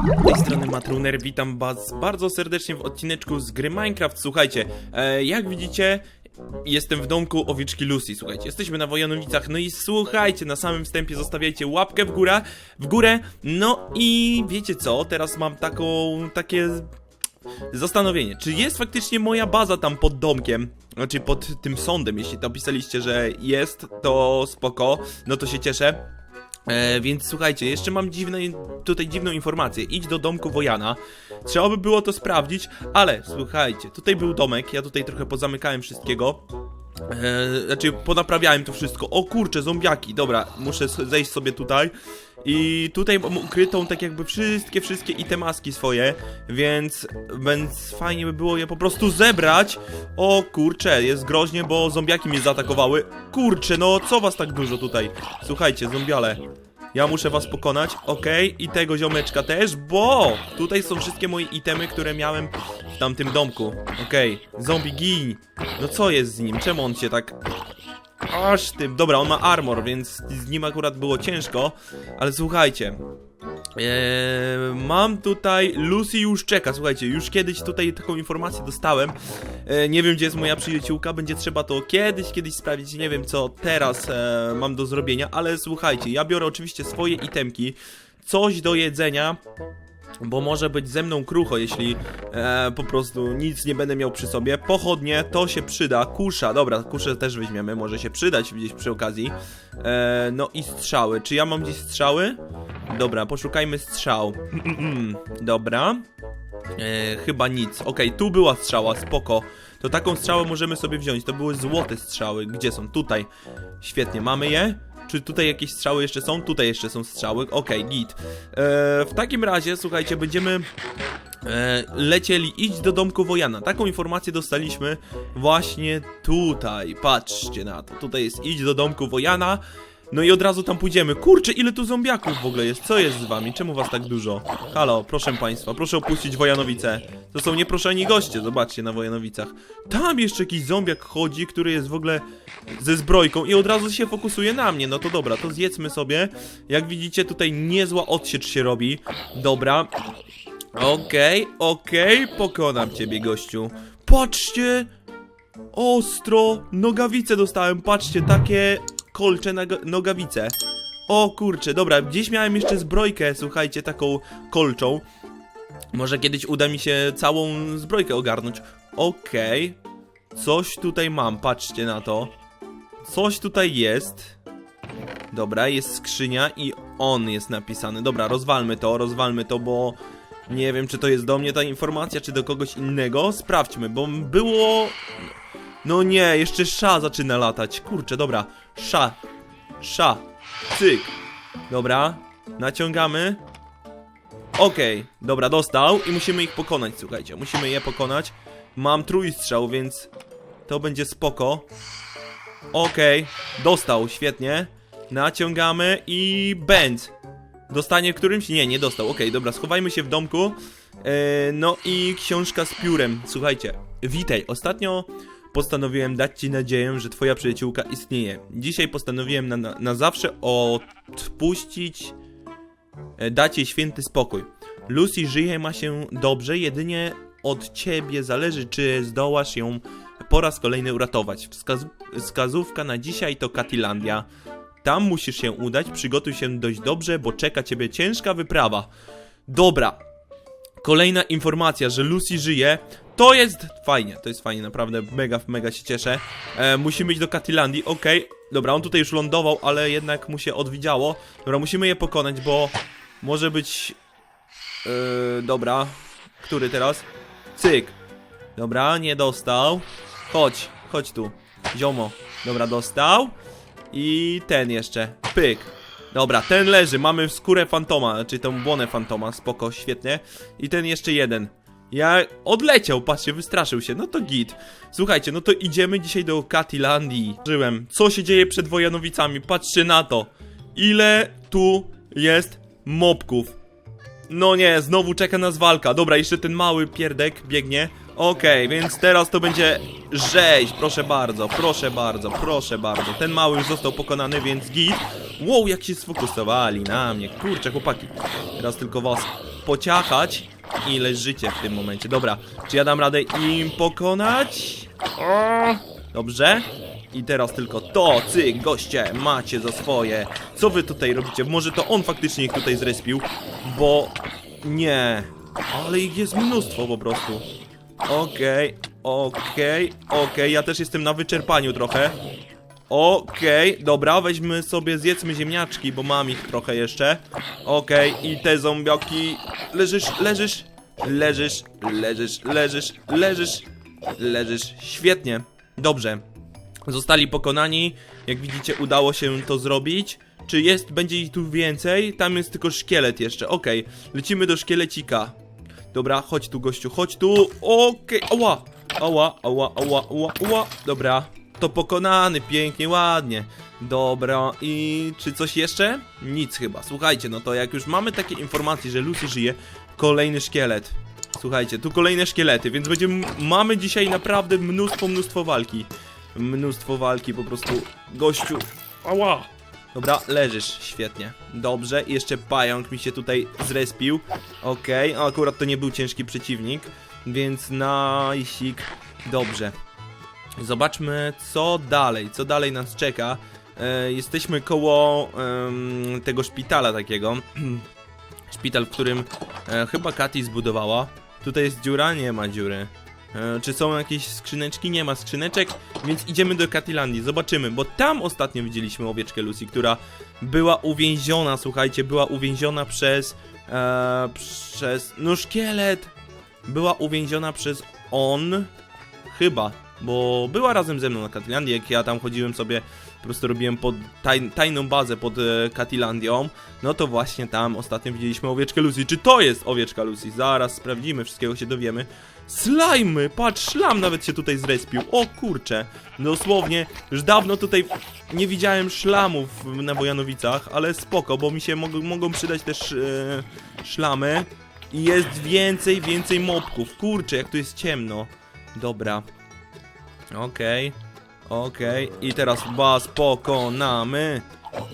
Z tej strony Matruner, witam was bardzo serdecznie w odcineczku z gry Minecraft. Słuchajcie, e, jak widzicie, jestem w domku owieczki Lucy. Słuchajcie, jesteśmy na Wojanowicach. No i słuchajcie, na samym wstępie zostawiajcie łapkę w górę, w górę. No i wiecie co, teraz mam taką, takie zastanowienie, czy jest faktycznie moja baza tam pod domkiem, znaczy pod tym sądem, jeśli to pisaliście, że jest, to spoko, no to się cieszę. E, więc słuchajcie, jeszcze mam dziwne, tutaj dziwną informację. Idź do domku Wojana. Trzeba by było to sprawdzić, ale słuchajcie, tutaj był domek, ja tutaj trochę pozamykałem wszystkiego. E, znaczy, ponaprawiałem to wszystko. O kurczę, zombiaki. Dobra, muszę zejść sobie tutaj. I tutaj mam ukrytą tak jakby wszystkie, wszystkie itemaski swoje, więc, więc fajnie by było je po prostu zebrać. O kurczę, jest groźnie, bo zombiaki mnie zaatakowały. Kurczę, no co was tak dużo tutaj? Słuchajcie, zombiale. Ja muszę was pokonać, okej, i tego ziomeczka też, bo tutaj są wszystkie moje itemy, które miałem w tamtym domku. Okej, zombie gin. No co jest z nim? Czemu on się tak... Aż ty... Dobra, on ma armor, więc z nim akurat było ciężko, ale słuchajcie... Eee, mam tutaj. Lucy już czeka. Słuchajcie, już kiedyś tutaj taką informację dostałem. Eee, nie wiem, gdzie jest moja przyjaciółka. Będzie trzeba to kiedyś, kiedyś sprawdzić. Nie wiem, co teraz e, mam do zrobienia, ale słuchajcie, ja biorę oczywiście swoje itemki, coś do jedzenia. Bo może być ze mną krucho, jeśli e, po prostu nic nie będę miał przy sobie. Pochodnie, to się przyda. Kusza, dobra, kuszę też weźmiemy, może się przydać gdzieś przy okazji. E, no i strzały. Czy ja mam gdzieś strzały? Dobra, poszukajmy strzał. Dobra. E, chyba nic. Okej, tu była strzała, spoko. To taką strzałę możemy sobie wziąć. To były złote strzały. Gdzie są? Tutaj. Świetnie, mamy je. Czy tutaj jakieś strzały jeszcze są? Tutaj jeszcze są strzały. Okej, git. E, w takim razie, słuchajcie, będziemy e, lecieli idź do domku Wojana. Taką informację dostaliśmy właśnie tutaj. Patrzcie na to. Tutaj jest idź do domku Wojana. No i od razu tam pójdziemy. Kurczę, ile tu zombiaków w ogóle jest? Co jest z wami? Czemu was tak dużo? Halo, proszę państwa, proszę opuścić Wojanowice. To są nieproszeni goście, zobaczcie na Wojanowicach. Tam jeszcze jakiś zombiak chodzi, który jest w ogóle ze zbrojką i od razu się fokusuje na mnie. No to dobra, to zjedzmy sobie. Jak widzicie, tutaj niezła odsiecz się robi. Dobra. Okej, okej, pokonam ciebie, gościu. Patrzcie! Ostro! Nogawice dostałem, patrzcie, takie kolcze nogawice. O kurczę, dobra, gdzieś miałem jeszcze zbrojkę, słuchajcie, taką kolczą. Może kiedyś uda mi się całą zbrojkę ogarnąć. Okej. Coś tutaj mam, patrzcie na to. Coś tutaj jest. Dobra, jest skrzynia i on jest napisany. Dobra, rozwalmy to, rozwalmy to, bo nie wiem, czy to jest do mnie ta informacja, czy do kogoś innego. Sprawdźmy, bo było... No nie, jeszcze sza zaczyna latać. Kurczę, dobra. Sza. Sza. Cyk. Dobra. Naciągamy. Okej, dobra, dostał i musimy ich pokonać, słuchajcie. Musimy je pokonać. Mam trójstrzał, więc to będzie spoko. Okej, dostał, świetnie. Naciągamy i będz. Dostanie w którymś? Nie, nie dostał. Okej, dobra, schowajmy się w domku. E, no i książka z piórem. Słuchajcie, witaj. Ostatnio postanowiłem dać ci nadzieję, że twoja przyjaciółka istnieje. Dzisiaj postanowiłem na, na, zawsze odpuścić, e, dać jej święty spokój. Lucy żyje, ma się dobrze, jedynie od ciebie zależy, czy zdołasz ją po raz kolejny uratować. Wskaz wskazówka na dzisiaj to Katilandia. Tam musisz się udać, przygotuj się dość dobrze, bo czeka ciebie ciężka wyprawa. Dobra. Kolejna informacja, że Lucy żyje. To jest fajnie, to jest fajnie, naprawdę mega, mega się cieszę. E, musimy iść do Katilandii, okej. Dobra, on tutaj już lądował, ale jednak mu się odwidziało. Dobra, musimy je pokonać, bo może być... Yy, dobra. Który teraz? Cyk. Dobra, nie dostał. Chodź, chodź tu. Ziomo. Dobra, dostał. I ten jeszcze. Pyk. Dobra, ten leży. Mamy skórę fantoma, znaczy tą błonę fantoma. Spoko, świetnie. I ten jeszcze jeden. Ja odleciał, patrzcie, wystraszył się. No to git. Słuchajcie, no to idziemy dzisiaj do Katilandii. Żyłem. Co się dzieje przed Wojanowicami? Patrzcie na to. Ile tu jest mobków. No nie, znowu czeka nas walka. Dobra, jeszcze ten mały pierdek biegnie. Okej, więc teraz to będzie rzeź, proszę bardzo, proszę bardzo, proszę bardzo. Ten mały już został pokonany, więc git. Wow, jak się sfokusowali na mnie, kurczę chłopaki. Teraz tylko was pociachać i leżycie w tym momencie. Dobra, czy ja dam radę im pokonać? Dobrze. I teraz tylko to, cyk, goście, macie za swoje. Co wy tutaj robicie? Może to on faktycznie ich tutaj zrespił, bo... Nie. Ale ich jest mnóstwo po prostu. Okej, okej, okej, ja też jestem na wyczerpaniu trochę. Okej, dobra, weźmy sobie, zjedzmy ziemniaczki, bo mam ich trochę jeszcze. Okej, i te zombiaki. Leżysz, leżysz, leżysz, leżysz, leżysz, leżysz, leżysz. Świetnie, dobrze. Zostali pokonani. Jak widzicie, udało się to zrobić. Czy jest, będzie ich tu więcej? Tam jest tylko szkielet jeszcze. Okej, lecimy do szkielecika. Dobra, chodź tu, gościu, chodź tu. Okej, ała, ała, ała, ała, ała, ała. Dobra, to pokonany, pięknie, ładnie. Dobra, i czy coś jeszcze? Nic chyba. Słuchajcie, no to jak już mamy takie informacje, że Lucy żyje, kolejny szkielet. Słuchajcie, tu kolejne szkielety, więc będziemy, mamy dzisiaj naprawdę mnóstwo, mnóstwo walki. Mnóstwo walki, po prostu, gościu, ała. Dobra, leżysz, świetnie. Dobrze, i jeszcze pająk mi się tutaj zrespił. Okej, a akurat to nie był ciężki przeciwnik, więc najsik. Dobrze. Zobaczmy, co dalej, co dalej nas czeka. E, jesteśmy koło em, tego szpitala takiego. Szpital, w którym e, chyba Katy zbudowała. Tutaj jest dziura? Nie ma dziury. E, czy są jakieś skrzyneczki? Nie ma skrzyneczek, więc idziemy do Katylandii, zobaczymy, bo tam ostatnio widzieliśmy owieczkę Lucy, która była uwięziona, słuchajcie, była uwięziona przez, e, przez, no szkielet, była uwięziona przez on, chyba, bo była razem ze mną na Katylandii, jak ja tam chodziłem sobie, po prostu robiłem pod taj, tajną bazę pod e, Katylandią, no to właśnie tam ostatnio widzieliśmy owieczkę Lucy. Czy to jest owieczka Lucy? Zaraz sprawdzimy, wszystkiego się dowiemy. Slajmy! Patrz, szlam nawet się tutaj zrespił. O kurcze, dosłownie, już dawno tutaj nie widziałem szlamów na Wojanowicach, ale spoko, bo mi się mogą, mogą przydać też e, szlamy. I jest więcej, więcej mobków. Kurczę, jak tu jest ciemno. Dobra. Okej. Okej. I teraz was pokonamy.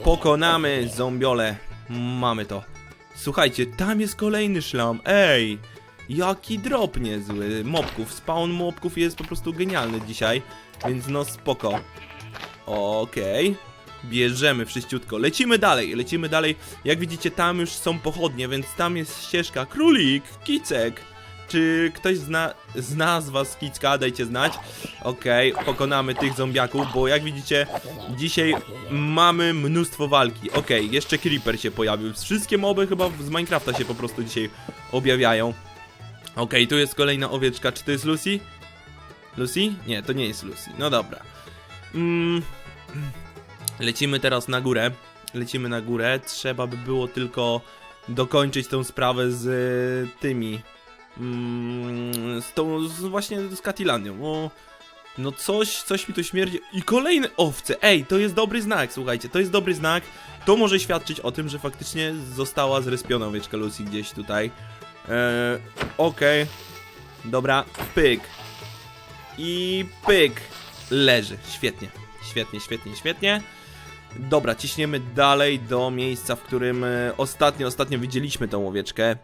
Pokonamy zombiole. Mamy to. Słuchajcie, tam jest kolejny szlam. Ej! Jaki drop niezły. Mobków. Spawn mobków jest po prostu genialny dzisiaj. Więc no spoko. Okej. Bierzemy wszyściutko. Lecimy dalej, lecimy dalej. Jak widzicie, tam już są pochodnie, więc tam jest ścieżka. Królik, kicek. Czy ktoś zna, zna z was kicka? Dajcie znać. Okej, pokonamy tych zombiaków, bo jak widzicie, dzisiaj mamy mnóstwo walki. Okej, jeszcze creeper się pojawił. Wszystkie moby chyba z Minecrafta się po prostu dzisiaj objawiają. Okej, tu jest kolejna owieczka. Czy to jest Lucy? Lucy? Nie, to nie jest Lucy. No dobra. Mm. Lecimy teraz na górę. Lecimy na górę. Trzeba by było tylko dokończyć tą sprawę z y, tymi. Mm, z tą, z właśnie z Katilandią. Bo no coś, coś mi tu śmierdzi. I kolejne owce. Ej, to jest dobry znak, słuchajcie, to jest dobry znak. To może świadczyć o tym, że faktycznie została zrespiona owieczka Lucy gdzieś tutaj. Eee, Okej. Dobra, pyk. I pyk. Leży. Świetnie. Świetnie, świetnie, świetnie. Dobra, ciśniemy dalej do miejsca, w którym e, ostatnio, ostatnio widzieliśmy tą owieczkę.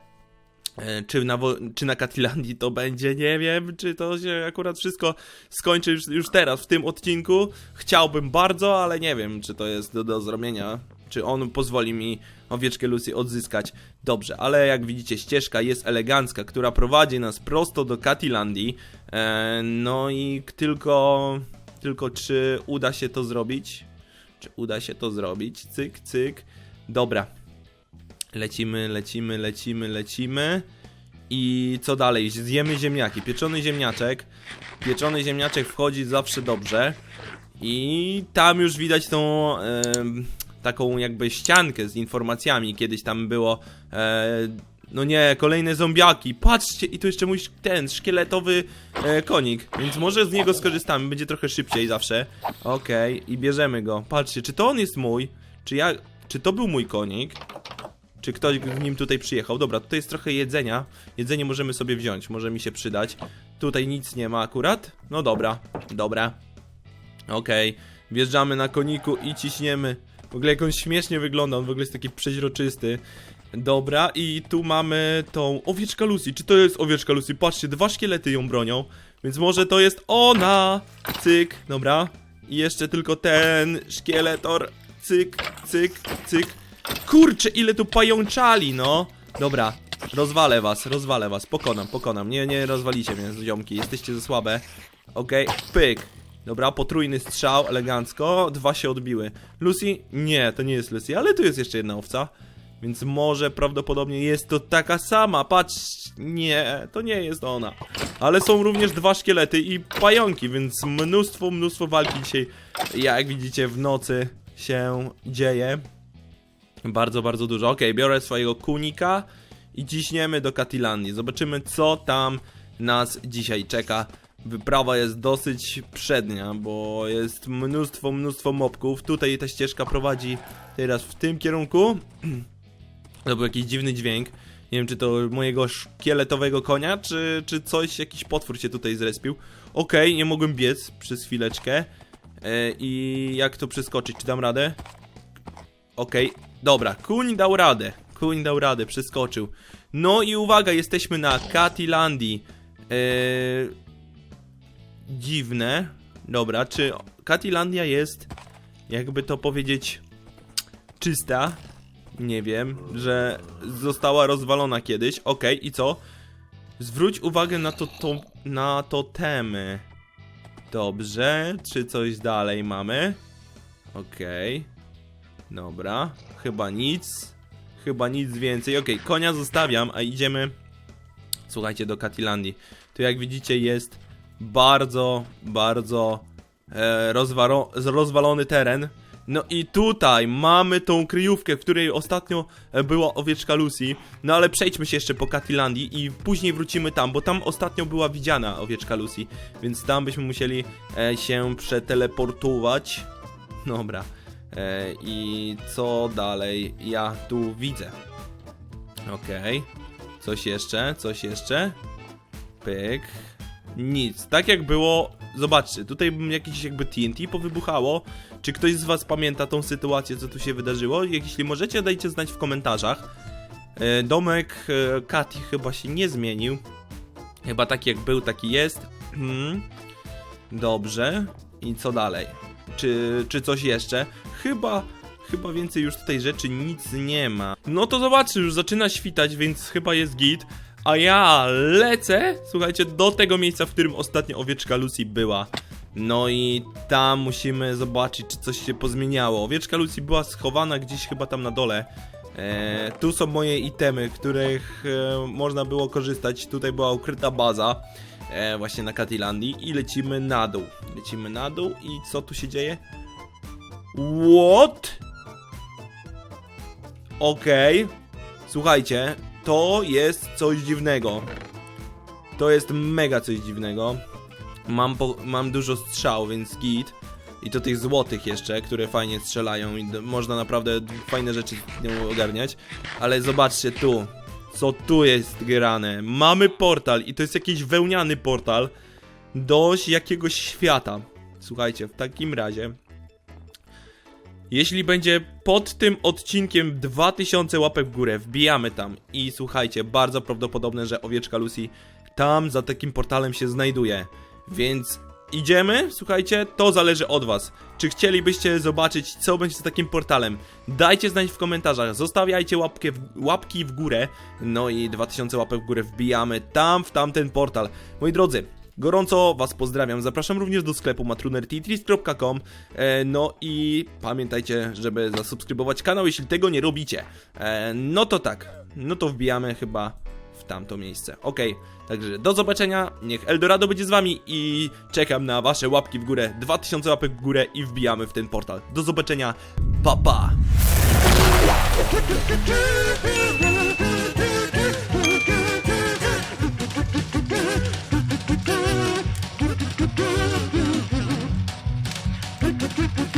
E, Czy na, czy na Katilandii to będzie, nie wiem, czy to się akurat wszystko skończy już, już teraz, w tym odcinku. Chciałbym bardzo, ale nie wiem, czy to jest do, do zrobienia. Czy on pozwoli mi owieczkę Lucy odzyskać. Dobrze, ale jak widzicie, ścieżka jest elegancka, która prowadzi nas prosto do Katilandii. E, no i tylko, tylko czy uda się to zrobić? Czy uda się to zrobić? Cyk, cyk. Dobra, Lecimy, lecimy, lecimy, lecimy. I co dalej? Zjemy ziemniaki. Pieczony ziemniaczek. Pieczony ziemniaczek wchodzi zawsze dobrze. I tam już widać tą em, taką jakby ściankę z informacjami. Kiedyś tam było. E, no nie, kolejne zombiaki. Patrzcie, i tu jeszcze mój ten szkieletowy e, konik. Więc może z niego skorzystamy. Będzie trochę szybciej zawsze. Okej, i bierzemy go. Patrzcie, czy to on jest mój? Czy ja. Czy to był mój konik? Czy ktoś w nim tutaj przyjechał? Dobra, tutaj jest trochę jedzenia. Jedzenie możemy sobie wziąć, może mi się przydać. Tutaj nic nie ma akurat. No dobra, dobra. Okej, wjeżdżamy na koniku i ciśniemy. W ogóle jak on śmiesznie wygląda, on w ogóle jest taki przeźroczysty. Dobra, i tu mamy tą owieczka Lucy. Czy to jest owieczka Lucy? Patrzcie, dwa szkielety ją bronią. Więc może to jest ona! Cyk, dobra. I jeszcze tylko ten szkieletor. Cyk, cyk, cyk. Kurczę, ile tu pajączali, no! Dobra, rozwalę was, rozwalę was. Pokonam, pokonam. Nie, nie rozwalicie mnie, ziomki. Jesteście za słabe. Okej, pyk. Dobra, potrójny strzał, elegancko. Dwa się odbiły. Lucy? Nie, to nie jest Lucy, ale tu jest jeszcze jedna owca. Więc może prawdopodobnie jest to taka sama. Patrz, nie, to nie jest ona. Ale są również dwa szkielety i pająki, więc mnóstwo, mnóstwo walki dzisiaj, jak widzicie, w nocy się dzieje. Bardzo, bardzo dużo. Okej, biorę swojego kunika i ciśniemy do Katilandii. Zobaczymy, co tam nas dzisiaj czeka. Wyprawa jest dosyć przednia, bo jest mnóstwo, mnóstwo mopków. Tutaj ta ścieżka prowadzi teraz w tym kierunku. To był jakiś dziwny dźwięk. Nie wiem, czy to mojego szkieletowego konia, czy, czy coś, jakiś potwór się tutaj zrespił. Okej, nie mogłem biec przez chwileczkę. E, I jak to przeskoczyć? Czy dam radę? Okej, dobra, kuń dał radę. Kuń dał radę, przeskoczył. No i uwaga, jesteśmy na Katilandii. Eee, dziwne. Dobra, czy Katilandia jest, jakby to powiedzieć, czysta? Nie wiem, że została rozwalona kiedyś. Okej, i co? Zwróć uwagę na to, to na totemy. Dobrze, czy coś dalej mamy? Okej. Dobra, chyba nic. Chyba nic więcej. Okej, konia zostawiam, a idziemy. Słuchajcie, do Katilandii. Tu jak widzicie jest bardzo, bardzo e, rozwalony teren. No i tutaj mamy tą kryjówkę, w której ostatnio e, była owieczka Lucy. No ale przejdźmy się jeszcze po Katilandii i później wrócimy tam, bo tam ostatnio była widziana owieczka Lucy. Więc tam byśmy musieli e, się przeteleportować. Dobra. E, I co dalej ja tu widzę? Okej. Coś jeszcze? Coś jeszcze? Pyk. Nic. Tak jak było. Zobaczcie, tutaj bym jakieś jakby TNT powybuchało. Czy ktoś z Was pamięta tą sytuację, co tu się wydarzyło? Jeśli możecie, dajcie znać w komentarzach. E, domek e, Kati chyba się nie zmienił. Chyba taki jak był, taki jest. Hmm. Dobrze. I co dalej? Czy, czy coś jeszcze? Chyba, chyba więcej już tutaj rzeczy nic nie ma. No to zobaczcie, już zaczyna świtać, więc chyba jest git. A ja lecę, słuchajcie, do tego miejsca, w którym ostatnio owieczka Lucy była. No i tam musimy zobaczyć, czy coś się pozmieniało. Owieczka Lucy była schowana gdzieś chyba tam na dole. E, tu są moje itemy, których e, można było korzystać. Tutaj była ukryta baza, e, właśnie na Katilandii. I lecimy na dół. Lecimy na dół i co tu się dzieje? What? Okej. Słuchajcie, to jest coś dziwnego. To jest mega coś dziwnego. Mam, po, mam dużo strzał, więc git. I to tych złotych jeszcze, które fajnie strzelają i można naprawdę fajne rzeczy z nią ogarniać. Ale zobaczcie tu, co tu jest grane. Mamy portal i to jest jakiś wełniany portal do jakiegoś świata. Słuchajcie, w takim razie jeśli będzie pod tym odcinkiem 2000 łapek w górę, wbijamy tam i słuchajcie, bardzo prawdopodobne, że owieczka Lucy tam za takim portalem się znajduje. Więc idziemy, słuchajcie, to zależy od was. Czy chcielibyście zobaczyć, co będzie z takim portalem? Dajcie znać w komentarzach, zostawiajcie łapkę w, łapki w górę. No i 2000 łapek w górę wbijamy tam, w tamten portal. Moi drodzy, Gorąco Was pozdrawiam. Zapraszam również do sklepu matrunertitris.com. E, no i pamiętajcie, żeby zasubskrybować kanał, jeśli tego nie robicie. E, no to tak, no to wbijamy chyba tamto miejsce. Okej, także do zobaczenia. Niech Eldorado będzie z Wami i czekam na Wasze łapki w górę. 2000 łapek w górę i wbijamy w ten portal. Do zobaczenia. Pa pa. Do